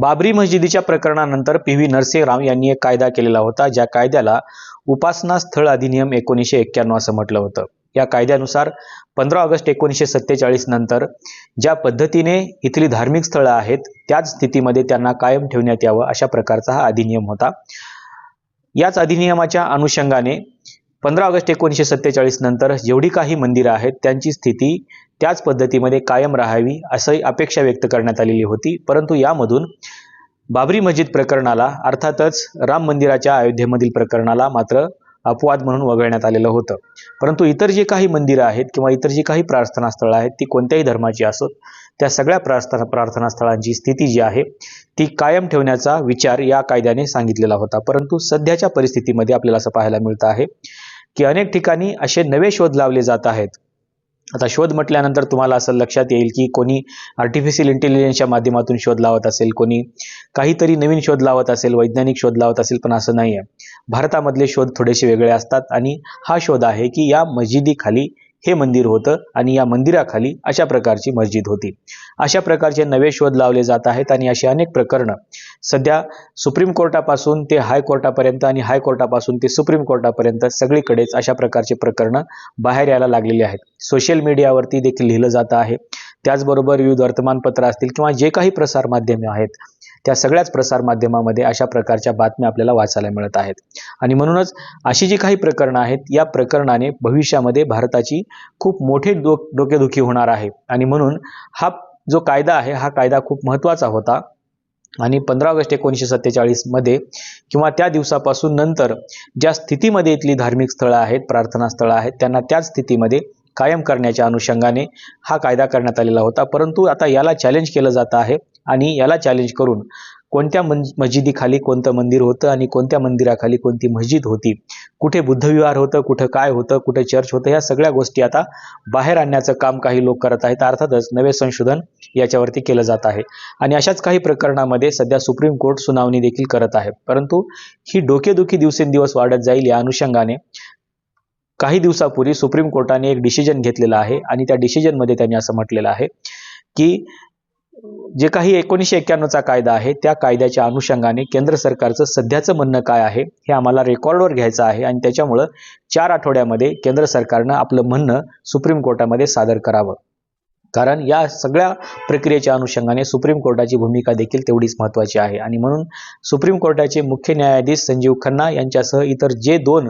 बाबरी मस्जिदीच्या प्रकरणानंतर P V Narasimharao यांनी एक कायदा केलेला होता ज्या कायद्याला उपासना स्थळ अधिनियम एकोणीसशे एक्क्याण्णव असं म्हटलं होतं. या कायद्यानुसार पंधरा ऑगस्ट एकोणीसशे सत्तेचाळीस नंतर ज्या पद्धतीने इथली धार्मिक स्थळं आहेत त्याच स्थितीमध्ये त्यांना कायम ठेवण्यात यावं अशा प्रकारचा हा अधिनियम होता. याच अधिनियमाच्या अनुषंगाने पंधरा ऑगस्ट एकोणीसशे सत्तेचाळीस नंतर जेवढी काही मंदिरं आहेत त्यांची स्थिती त्याच पद्धतीमध्ये कायम राहावी असंही अपेक्षा व्यक्त करण्यात आलेली होती. परंतु यामधून बाबरी मस्जिद प्रकरणाला अर्थातच राम मंदिराच्या अयोध्येमधील प्रकरणाला मात्र अपवाद म्हणून वगळण्यात आलेलं होतं. परंतु इतर जे काही मंदिरं आहेत किंवा इतर जी काही प्रार्थना स्थळं आहेत ती कोणत्याही धर्माची असोत त्या सगळ्या प्रार्थना प्रार्थना स्थळांची स्थिती जी आहे ती कायम ठेवण्याचा विचार या कायद्याने सांगितलेला होता. परंतु सध्याच्या परिस्थितीमध्ये आपल्याला असं पाहायला मिळतं आहे की अनेक ठिकाणी असे नवे शोध लावले जात आहेत. आता शोध म्हटल्यानंतर तुम्हाला असं लक्षात येईल की कोणी आर्टिफिशियल इंटेलिजन्सच्या माध्यमातून शोध लावत असेल कोणी काहीतरी नवीन शोध लावत असेल वैज्ञानिक शोध लावत असेल पण असं नाही आहे भारतामधले शोध थोडेसे वेगळे असतात आणि हा शोध आहे की या मस्जिदीखाली हे मंदिर होतं आणि या मंदिराखाली अशा प्रकारची मस्जिद होती. अशा प्रकारचे नवे शोध लावले जात आहेत आणि अशी अनेक प्रकरणं सध्या सुप्रीम कोर्टापासून ते हायकोर्टापर्यंत आणि हायकोर्टापासून ते सुप्रीम कोर्टापर्यंत सगळीकडेच अशा प्रकारचे प्रकरणं बाहेर यायला लागलेली आहेत. सोशल मीडियावरती देखील लिहिलं जातं आहे. त्याचबरोबर विविध वर्तमानपत्र असतील किंवा जे काही प्रसारमाध्यमे आहेत त्या सगळ्याच प्रसारमाध्यमामध्ये अशा प्रकारच्या बातम्या आपल्याला वाचायला मिळत आहेत. आणि म्हणूनच अशी जी काही प्रकरणं आहेत या प्रकरणाने भविष्यामध्ये भारताची खूप मोठे डो डोकेदुखी होणार आहे. आणि म्हणून हा जो कायदा आहे हा कायदा खूप महत्त्वाचा होता. आणि पंधरा ऑगस्ट एकोणीसशे सत्तेचाळीसमध्ये किंवा त्या दिवसापासून नंतर ज्या स्थितीमध्ये इथली धार्मिक स्थळं आहेत प्रार्थना स्थळं आहेत त्यांना त्याच स्थितीमध्ये कायम करण्याच्या अनुषंगाने हा कायदा करण्यात आलेला होता. परंतु आता याला चॅलेंज केलं जात आहे. आणि याला चॅलेंज करून कोणत्या मन मस्जिदीखाली कोणतं मंदिर होतं आणि कोणत्या मंदिराखाली कोणती मस्जिद होती? कुठे बुद्धविहार होतं कुठं काय होतं कुठे चर्च होतं ह्या सगळ्या गोष्टी आता बाहेर आणण्याचं काम काही लोक करत आहेत. अर्थातच नवे संशोधन याच्यावरती केलं जात आहे. आणि अशाच काही प्रकरणामध्ये सध्या सुप्रीम कोर्ट सुनावणी देखील करत आहे. परंतु ही डोकेदुखी दिवसेंदिवस वाढत जाईल या अनुषंगाने काही दिवसापूर्वी सुप्रीम कोर्टाने एक डिसिजन घेतलेलं आहे आणि त्या डिसिजनमध्ये त्यांनी असं म्हटलेलं आहे की जे काही एकोणीसशे एक्क्याण्णवचा कायदा आहे त्या कायद्याच्या अनुषंगाने केंद्र सरकारचं सध्याचं म्हणणं काय आहे हे आम्हाला रेकॉर्डवर घ्यायचं आहे आणि त्याच्यामुळं चार आठवड्यामध्ये केंद्र सरकारनं आपलं म्हणणं सुप्रीम कोर्टामध्ये सादर करावं. कारण या सगळ्या प्रक्रियेच्या अनुषंगाने सुप्रीम कोर्टाची भूमिका देखील तेवढीच महत्त्वाची आहे. आणि म्हणून सुप्रीम कोर्टाचे मुख्य न्यायाधीश संजीव खन्ना यांच्यासह इतर जे दोन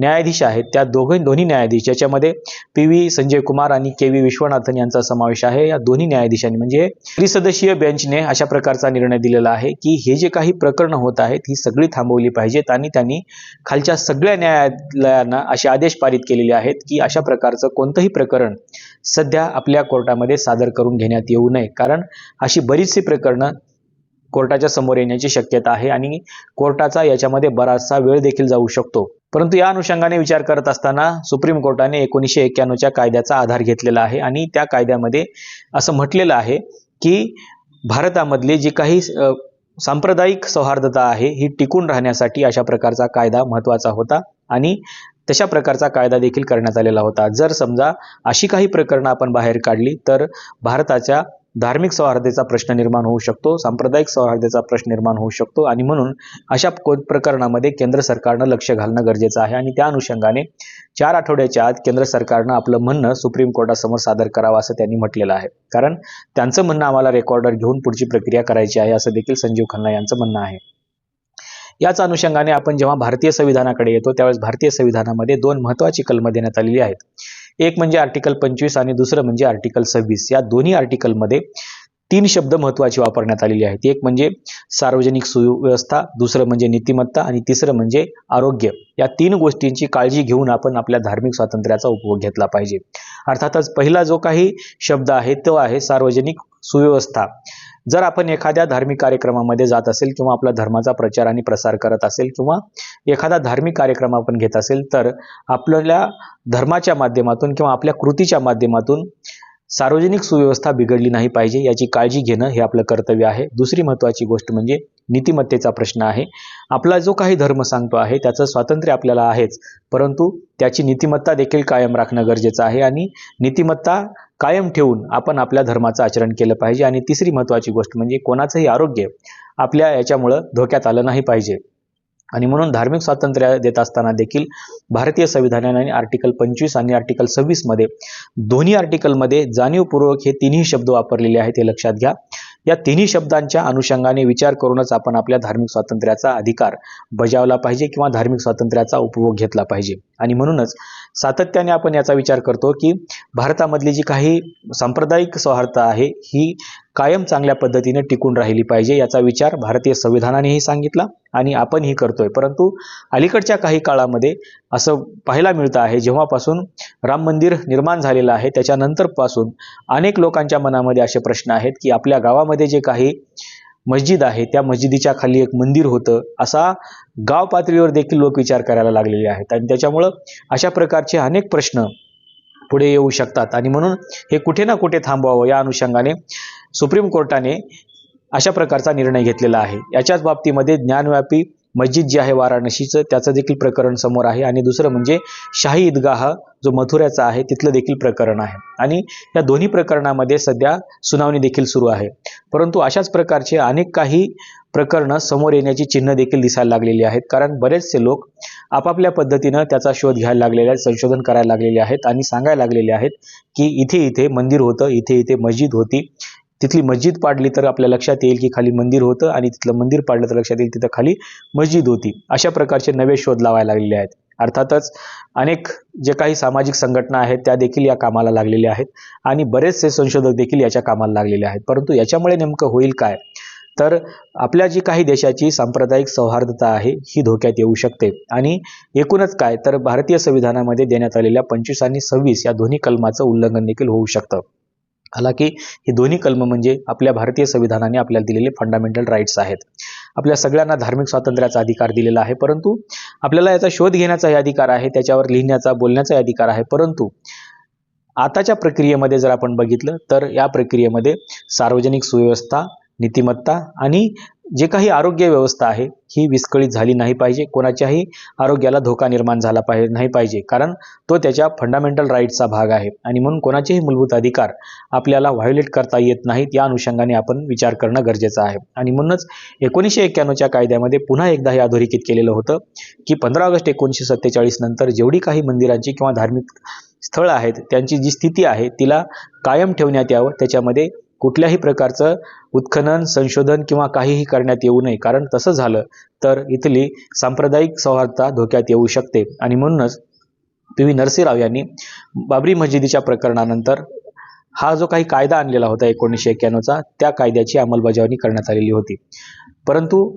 न्यायाधीश आहेत त्या दोघे दोन्ही न्यायाधीश ज्याच्यामध्ये पी व्ही संजय कुमार आणि के व्ही विश्वनाथन यांचा समावेश आहे या दोन्ही न्यायाधीशांनी म्हणजे त्रिसदस्यीय बेंचने अशा प्रकारचा निर्णय दिलेला आहे की हे जे काही प्रकरणं होत आहेत ही सगळी थांबवली पाहिजेत आणि त्यांनी खालच्या सगळ्या न्यायालयांना असे आदेश पारित केलेले आहेत की अशा प्रकारचं कोणतंही प्रकरण सध्या आपल्या कोर्टामध्ये सादर करून घेण्यात येऊ नये. कारण अशी बरीचशी प्रकरणं कोर्टाच्या समोर येण्याची शक्यता आहे आणि कोर्टाचा याच्यामध्ये बराचसा वेळ देखील जाऊ शकतो. परंतु या अनुषंगाने विचार करत असताना सुप्रीम कोर्टाने एकोणीसशे एक्क्याण्णवच्या कायद्याचा आधार घेतलेला आहे आणि त्या कायद्यामध्ये असं म्हटलेलं आहे की भारतामधली जी काही सांप्रदायिक सौहार्दता आहे ही टिकून राहण्यासाठी अशा प्रकारचा कायदा महत्त्वाचा होता आणि तशा प्रकारचा कायदा देखील करण्यात आलेला होता. जर समजा अशी काही प्रकरणं आपण बाहेर काढली तर भारताच्या धार्मिक सौहार्दाचा प्रश्न निर्माण होऊ शकतो सांप्रदायिक सौहार्दाचा प्रश्न निर्माण होऊ शकतो आणि म्हणून अशा को प्रकरणामध्ये केंद्र सरकारनं लक्ष घालणं गरजेचं आहे आणि त्या अनुषंगाने चार आठवड्याच्या आत केंद्र सरकारनं आपलं म्हणणं सुप्रीम कोर्टासमोर सादर करावं असं त्यांनी म्हटलेलं आहे. कारण त्यांचं म्हणणं आम्हाला रेकॉर्डर घेऊन पुढची प्रक्रिया करायची आहे असं देखील संजीव खन्ना यांचं म्हणणं आहे. याच अनुषंगाने आपण जेव्हा भारतीय संविधानाकडे येतो त्यावेळेस भारतीय संविधानामध्ये दोन महत्त्वाची कलमं देण्यात आलेली आहेत. एक म्हणजे आर्टिकल पंचवीस आणि दुसरं म्हणजे आर्टिकल सव्वीस. या दोन्ही आर्टिकलमध्ये तीन शब्द महत्त्वाचे वापरण्यात आलेले आहेत. एक म्हणजे सार्वजनिक सुव्यवस्था दुसरं म्हणजे नीतिमत्ता आणि तिसरं म्हणजे आरोग्य. या तीन गोष्टींची काळजी घेऊन आपण आपल्या धार्मिक स्वातंत्र्याचा उपभोग घेतला पाहिजे. अर्थातच पहिला जो काही शब्द आहे तो आहे सार्वजनिक सुव्यवस्था. जर आपण एखाद्या धार्मिक कार्यक्रमामध्ये जात असेल किंवा आपला धर्माचा प्रचार आणि प्रसार करत असेल किंवा एखादा धार्मिक कार्यक्रम आपण घेत असेल तर आपल्याला धर्माच्या माध्यमातून किंवा आपल्या कृतीच्या माध्यमातून सार्वजनिक सुव्यवस्था बिघडली नाही पाहिजे याची काळजी घेणं हे आपलं कर्तव्य आहे. दुसरी महत्त्वाची गोष्ट म्हणजे नीतिमत्तेचा प्रश्न आहे. आपला जो काही धर्म सांगतो आहे त्याचं स्वातंत्र्य आपल्याला आहेच. परंतु त्याची नीतिमत्ता देखील कायम राखणं गरजेचं आहे आणि नीतिमत्ता कायम ठेवून आपण आपल्या धर्माचं आचरण केलं पाहिजे. आणि तिसरी महत्त्वाची गोष्ट म्हणजे कोणाचंही आरोग्य आपल्या याच्यामुळं धोक्यात आलं नाही पाहिजे. आणि म्हणून धार्मिक स्वातंत्र्य देत असताना देखील भारतीय संविधानाने आर्टिकल पंचवीस आणि आर्टिकल सव्वीसमध्ये दोन्ही आर्टिकलमध्ये जाणीवपूर्वक हे तिन्ही शब्द वापरलेले आहेत हे लक्षात घ्या. या तिन्ही शब्दांच्या अनुषंगाने विचार करूनच आपण आपल्या धार्मिक स्वातंत्र्याचा अधिकार बजावला पाहिजे किंवा धार्मिक स्वातंत्र्याचा उपभोग घेतला पाहिजे. आणि म्हणूनच सातत्याने आपण याचा विचार करतो की भारतामधली जी काही सांप्रदायिक सौहार्दता आहे ही कायम चांगल्या पद्धतीने टिकून राहिली पाहिजे याचा विचार भारतीय संविधानानेही सांगितला आणि आपणही करतोय. परंतु अलीकडच्या काही काळामध्ये असं पाहायला मिळतं आहे जेव्हापासून राम मंदिर निर्माण झालेलं आहे त्याच्यानंतरपासून अनेक लोकांच्या मनामध्ये असे प्रश्न आहेत की आपल्या गावामध्ये जे काही मस्जिद आहे त्या मस्जिदीच्या खाली एक मंदिर होतं. असा गाव पातळीवर देखील लोक विचार करायला लागलेले आहेत. आणि त्याच्यामुळं अशा प्रकारचे अनेक प्रश्न पुढे येऊ शकतात. आणि म्हणून हे कुठे ना कुठे थांबवावं या अनुषंगाने सुप्रीम कोर्टाने अशा प्रकारचा निर्णय घेतलेला आहे. याच्याच बाबतीमध्ये ज्ञानव्यापी मस्जिद जे आहे वाराणसीचं त्याचं देखील प्रकरण समोर आहे. आणि दुसरं म्हणजे शाही ईदगाह जो मथुऱ्याचा आहे तिथलं देखील प्रकरण आहे. आणि या दोन्ही प्रकरणामध्ये सध्या सुनावणी देखील सुरू आहे. परंतु अशाच प्रकारचे अनेक काही प्रकरणं समोर येण्याची चिन्ह देखील दिसायला लागलेली आहेत. कारण बरेचसे लोक आपापल्या पद्धतीनं त्याचा शोध घ्यायला लागलेले आहेत संशोधन करायला लागलेले आहेत आणि सांगायला लागलेले आहेत की इथे इथे मंदिर होतं इथे इथे मस्जिद होती. तिथली मस्जिद पाडली तर आपल्या लक्षात येईल की खाली मंदिर होतं आणि तिथलं मंदिर पाडलं तर लक्षात येईल तिथं खाली मस्जिद होती. अशा प्रकारचे नवे शोध लावायला लागलेले आहेत. अर्थातच अनेक जे काही सामाजिक संघटना आहेत त्या देखील या कामाला लागलेल्या आहेत आणि बरेचसे संशोधक देखील याच्या कामाला लागलेले आहेत. परंतु याच्यामुळे नेमकं होईल काय? तर आपल्या जी काही देशाची सांप्रदायिक सौहार्दता आहे ही धोक्यात येऊ शकते. आणि एकूणच काय? तर भारतीय संविधानामध्ये देण्यात आलेल्या पंचवीस आणि सव्वीस या दोन्ही कलमाचं उल्लंघन देखील होऊ शकतं. हालाकी ही दोन्ही कलम म्हणजे आपल्या भारतीय संविधानाने आपल्याला दिलेले फंडामेंटल राईट्स आहेत. आपल्या सगळ्यांना धार्मिक स्वातंत्र्याचा अधिकार दिलेला आहे परंतु आपल्याला याचा शोध घेण्याचाही अधिकार आहे त्याच्यावर लिहिण्याचा बोलण्याचाही अधिकार आहे परंतु आताच्या प्रक्रियेमध्ये जर आपण बघितलं तर या प्रक्रियेमध्ये सार्वजनिक सुव्यवस्था नीतिमत्ता आणि जे काही आरोग्य व्यवस्था आहे ही विस्कळीत झाली नाही पाहिजे. कोणाच्याही आरोग्याला धोका निर्माण झाला पाहिजे नाही पाहिजे. कारण तो त्याच्या फंडामेंटल राईट्सचा भाग आहे. आणि म्हणून कोणाचेही मूलभूत अधिकार आपल्याला व्हायोलेट करता येत नाहीत या अनुषंगाने आपण विचार करणं गरजेचं आहे. आणि म्हणूनच एकोणीसशे एक्क्याण्णवच्या कायद्यामध्ये पुन्हा एकदा हे अधोरेखित केलेलं होतं की पंधरा ऑगस्ट एकोणीसशे सत्तेचाळीस नंतर जेवढी काही मंदिरांची किंवा धार्मिक स्थळं आहेत त्यांची जी स्थिती आहे तिला कायम ठेवण्यात यावं. त्याच्यामध्ये कुठल्याही प्रकारचं उत्खनन संशोधन किंवा काहीही करण्यात येऊ नये. कारण तसं झालं तर इथली सांप्रदायिक सौहार्दता धोक्यात येऊ शकते. आणि म्हणूनच पी व्ही नरसिंहराव यांनी बाबरी मस्जिदीच्या प्रकरणानंतर हा जो काही कायदा आणलेला होता एकोणीसशे एक्क्याण्णवचा त्या कायद्याची अंमलबजावणी करण्यात आलेली होती. परंतु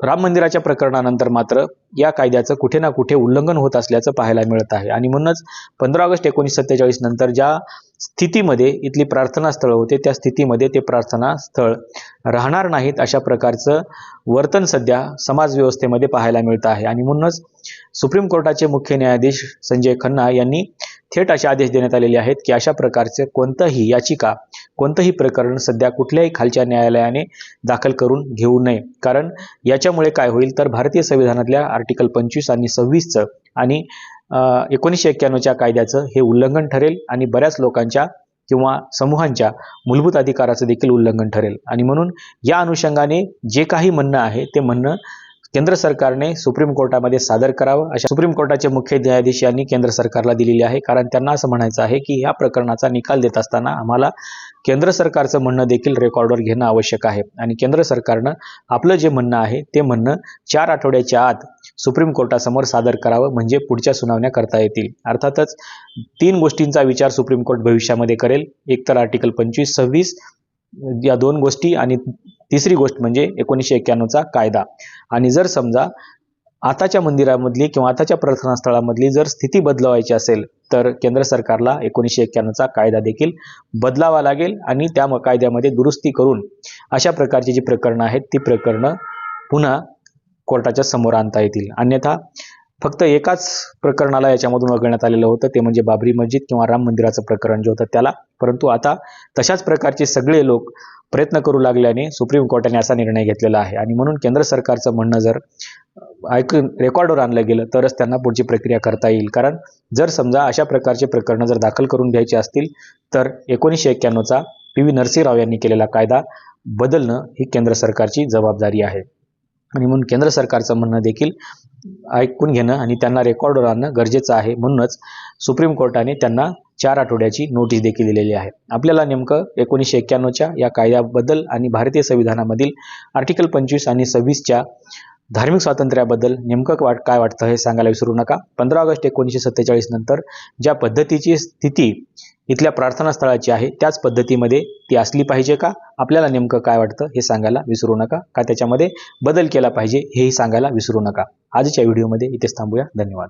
राम मंदिराच्या प्रकरणानंतर मात्र या कायद्याचं कुठे ना कुठे उल्लंघन होत असल्याचं पाहायला मिळत आहे. आणि म्हणूनच पंधरा ऑगस्ट एकोणीसशे सत्तेचाळीस नंतर ज्या स्थितीमध्ये इथली प्रार्थना स्थळ होते त्या स्थितीमध्ये ते प्रार्थना स्थळ राहणार नाहीत अशा प्रकारचं वर्तन सध्या समाजव्यवस्थेमध्ये पाहायला मिळतं आहे. आणि म्हणूनच सुप्रीम कोर्टाचे मुख्य न्यायाधीश संजय खन्ना यांनी थेट असे आदेश देण्यात आलेले आहेत की अशा प्रकारचे कोणतंही याचिका कोणतंही प्रकरण सध्या कुठल्याही खालच्या न्यायालयाने दाखल करून घेऊ नये. कारण याच्यामुळे काय होईल तर भारतीय संविधानातल्या आर्टिकल पंचवीस आणि सव्वीसचं आणि एकोणीसशे एक्क्याण्णवच्या कायद्याचं हे उल्लंघन ठरेल आणि बऱ्याच लोकांच्या किंवा समूहांच्या मूलभूत अधिकाराचं देखील उल्लंघन ठरेल. आणि म्हणून या अनुषंगाने जे काही म्हणणं आहे ते म्हणणं केंद्र सरकारने सुप्रीम कोर्टामध्ये सादर करावं. अशा सुप्रीम कोर्टाचे मुख्य न्यायाधीश यांनी केंद्र सरकारला दिलेली आहे. कारण त्यांना असं म्हणायचं आहे की या प्रकरणाचा निकाल देत असताना आम्हाला केंद्र सरकारचं म्हणणं देखील रेकॉर्डवर घेणं आवश्यक आहे. आणि केंद्र सरकारनं आपलं जे म्हणणं आहे ते म्हणणं चार आठवड्याच्या आत सुप्रीम कोर्टासमोर सादर करावं म्हणजे पुढच्या सुनावण्या करता येतील. अर्थातच तीन गोष्टींचा विचार सुप्रीम कोर्ट भविष्यामध्ये करेल. एक तर आर्टिकल पंचवीस सव्वीस या दोन गोष्टी आणि तिसरी गोष्ट म्हणजे एकोणीसशे एक्क्याण्णवचा कायदा. आणि जर समजा आताच्या मंदिरामधली किंवा आताच्या प्रार्थना स्थळामधली जर स्थिती बदलवायची असेल तर केंद्र सरकारला एकोणीसशे एक्क्याण्णवचा कायदा देखील बदलावा लागेल आणि त्या कायद्यामध्ये दुरुस्ती करून अशा प्रकारची जी प्रकरणं आहेत ती प्रकरणं पुन्हा कोर्टाच्या समोर आणता येतील. अन्यथा फक्त एकाच प्रकरणाला याच्यामधून वगळण्यात आलेलं होतं. ते म्हणजे बाबरी मस्जिद किंवा राम मंदिराचं प्रकरण जे होतं त्याला. परंतु आता तशाच प्रकारचे सगळे लोक प्रयत्न करू लागल्याने सुप्रीम कोर्टाने असा निर्णय घेतलेला आहे. आणि म्हणून केंद्र सरकारचं म्हणणं जर ऐकून रेकॉर्डवर आणलं गेलं तरच त्यांना पुढची प्रक्रिया करता येईल. कारण जर समजा अशा प्रकारचे प्रकरणं जर दाखल करून घ्यायची असतील तर एकोणीसशे एक्क्याण्णवचा पी व्ही नरसिंहराव यांनी केलेला कायदा बदलणं ही केंद्र सरकारची जबाबदारी आहे. आणि म्हणून केंद्र सरकारचं म्हणणं देखील ऐकून घेणं आणि त्यांना रेकॉर्डवर आणणं गरजेचं आहे म्हणूनच सुप्रीम कोर्टाने त्यांना चार आठवड्याची नोटीस देखील दिलेली आहे. आपल्याला नेमकं एकोणीसशे एक्क्याण्णवच्या या कायद्याबद्दल आणि भारतीय संविधानामधील आर्टिकल पंचवीस आणि सव्वीसच्या धार्मिक स्वातंत्र्याबद्दल नेमकं वाट काय वाटतं हे सांगायला विसरू नका. पंधरा ऑगस्ट एकोणीसशे सत्तेचाळीस नंतर ज्या पद्धतीची स्थिती इथल्या प्रार्थनास्थळाची आहे. त्याच पद्धतीमध्ये ती असली पाहिजे का? आपल्याला नेमकं काय वाटतं हे सांगायला विसरू नका का? त्याच्यामध्ये बदल केला पाहिजे हेही सांगायला विसरू नका. आजच्या व्हिडिओमध्ये इथेच थांबूया. धन्यवाद.